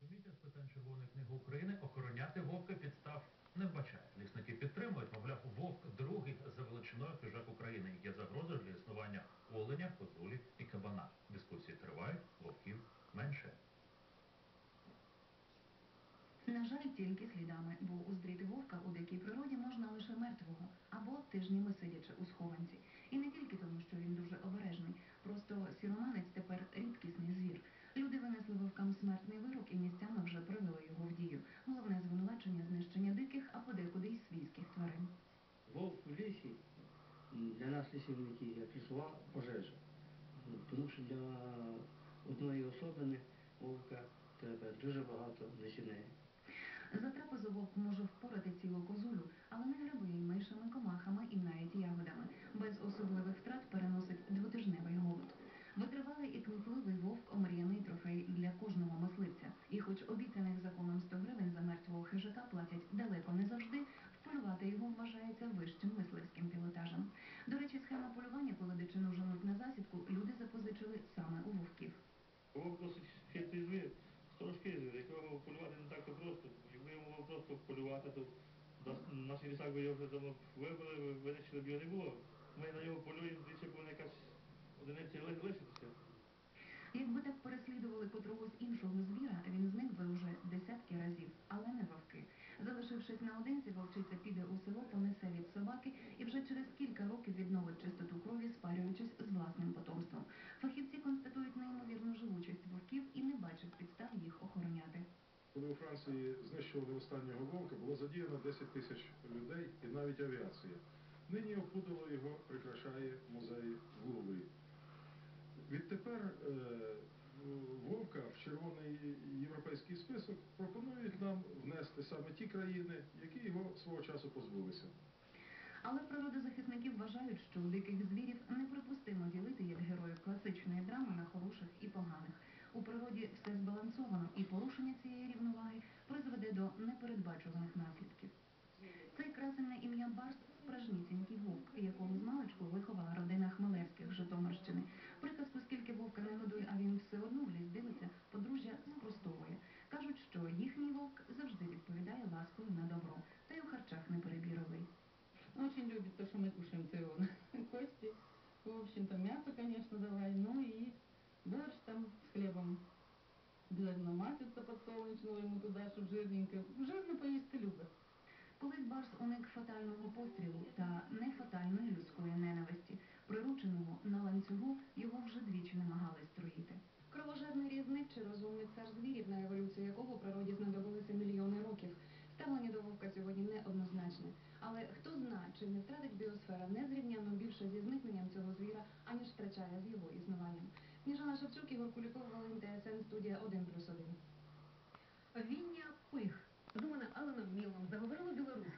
Комісія з питань Червоної книги України охороняти вовка підстав не вбачає. Лісники підтримують, мовляв, вовк другий за величиною хижак України, є загрозою для існування оленя, козулі і кабана. Дискусії тривають, вовків менше. На жаль, тільки слідами, М, для нас лісівників як лісова пожежа. Ну, Тому що для одної особини вовка треба дуже багато насіння. За трапезу вовк може впорати цілу просто полювати, то нас- наш лісак би його вже давно вибили, винищили б його не було. Ми на нього полюємо, двічі повинна якась одиниця лишитися. Якби так переслідували котрогось іншого звіра, він зник би уже десятки разів, але не вовки. Залишившись наодинці, вовчиця піде у село, понесе від собаки і вже через кілька років відновить чистоту крові, спарюючись з Коли у Франції знищували останнього вовка, було задіяно 10 тисяч людей і навіть авіація. Нині опудало його прикрашає музей в. Відтепер е, вовка в червоний європейський список пропонують нам внести саме ті країни, які його свого часу позбулися. Але природозахисники вважають, що диких звірів неприпустимо ділити як героїв класичної драми на хороших і поганих. У природі все збалансовано, непередбачуваних наслідків. Цей красень на ім'я Барс справжнісінький вовк, якого з маличку виховала родина Хмелевських Житомирщини. Приказку, скільки вовка не годує, а він все одно в ліс дивиться, подружжя спростовує. Кажуть, що їхній вовк завжди відповідає ласкою на добро, та й у харчах не перебірливий. Очень любит то, что мы кушаем цейлон. Кости, в общем-то, мясо, конечно, давай, ну и борщ там с хлебом. Обязательно маслица подсолнечного ему туда, чтобы жирненько. Жирно поїсти любить. Колись Барс уник фатального пострілу та нефатальної людської ненависті. Прирученого на ланцюгу його вже двічі намагались труїти. Кровожерний різник чи розумний цар звірів, на еволюцію якого природі знадобилися мільйони років. Ставлення до вовка сьогодні неоднозначне. Але хто зна, чи не втратить біосфера незрівняно більше зі зникненням цього звіра, аніж втрачає з його існуванням. Сніжана Шевчук, Ігор Куліков, Валентин ТСН, студія 1+,1. Віння пих. Думана Аланом Мілом заговорила білорусь.